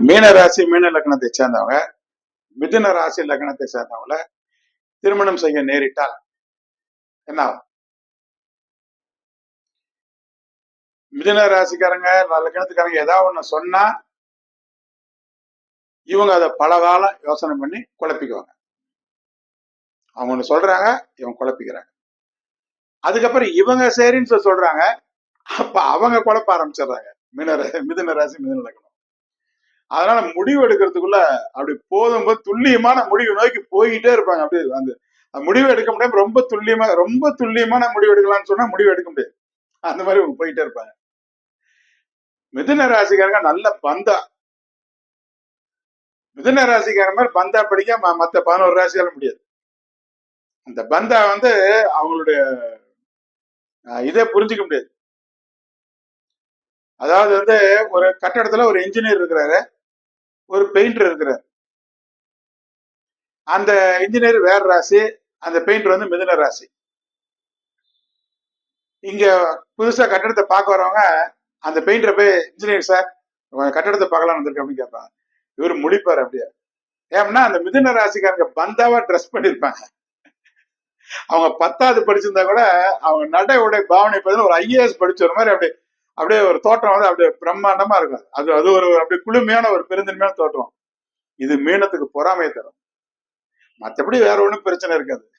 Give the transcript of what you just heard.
மீன ராசி மீன லக்னத்தை சேர்ந்தவங்க மிதுன ராசி லக்னத்தை சேர்ந்தவங்கள திருமணம் செய்ய நேரிட்டால் என்ன மிதுன ராசிக்காரங்க லக்னத்துக்காரங்க ஏதாவது ஒண்ணு சொன்னா இவங்க அதை பல காலம் யோசனை பண்ணி குழப்பிக்குவாங்க. அவங்க ஒண்ணு சொல்றாங்க இவங்க குழப்பிக்கிறாங்க. அதுக்கப்புறம் இவங்க சரின்னு சொல்லி சொல்றாங்க அப்ப அவங்க குழப்ப ஆரம்பிச்சிடுறாங்க. மிதுன மிதுன ராசி மிதுன லக்னம். அதனால முடிவு எடுக்கிறதுக்குள்ள அப்படி போதும் போது துல்லியமான முடிவு நோக்கி போய்கிட்டே இருப்பாங்க. அப்படியே அந்த அந்த முடிவு எடுக்க முடியாம ரொம்ப துல்லியமா ரொம்ப துல்லியமான முடிவு எடுக்கலாம்னு சொன்னா முடிவு எடுக்க முடியாது. அந்த மாதிரி போயிட்டே இருப்பாங்க. மிதுன ராசிக்காரங்க நல்ல பந்தா. மிதுன ராசிக்கார மாதிரி பந்தா படிக்க ம- மத்த பதினோரு ராசியால முடியாது. அந்த பந்தா வந்து அவங்களுடைய இதே இதை புரிஞ்சுக்க முடியாது. அதாவது வந்து ஒரு கட்டடத்துல ஒரு இன்ஜினியர் இருக்கிறாரு. ஒரு பெயிண்டர் இருக்கிறார் அந்த இன்ஜினியர் வேற ராசி அந்த பெயிண்டர் வந்து மிதுன ராசி. இங்க புதுசா கட்டடத்தை பார்க்க வரவங்க அந்த பெயிண்டரை போய் இன்ஜினியர் சார் கட்டடத்தை பார்க்கலாம் வந்திருக்கு அப்படின்னு கேட்பாங்க. இவர் முடிப்பார் அப்படியே. ஏன்னா அந்த மிதுன ராசிக்காரங்க பந்தாவா ட்ரெஸ் பண்ணிருப்பாங்க. அவங்க பத்தாவது படிச்சிருந்தா கூட அவங்க நடை உடை பாவனை பார்த்து ஒரு ஐஏஎஸ் படிச்ச ஒரு மாதிரி அப்படியே அப்படியே ஒரு தோற்றம் வந்து அப்படியே பிரம்மாண்டமா இருக்கும். அது அது ஒரு அப்படியே குளுமையான ஒரு பெருந்தன்மையான தோற்றம். இது மீனத்துக்கு பொறாமை தரும். மற்றபடி வேற ஒண்ணும் பிரச்சனை இருக்காது.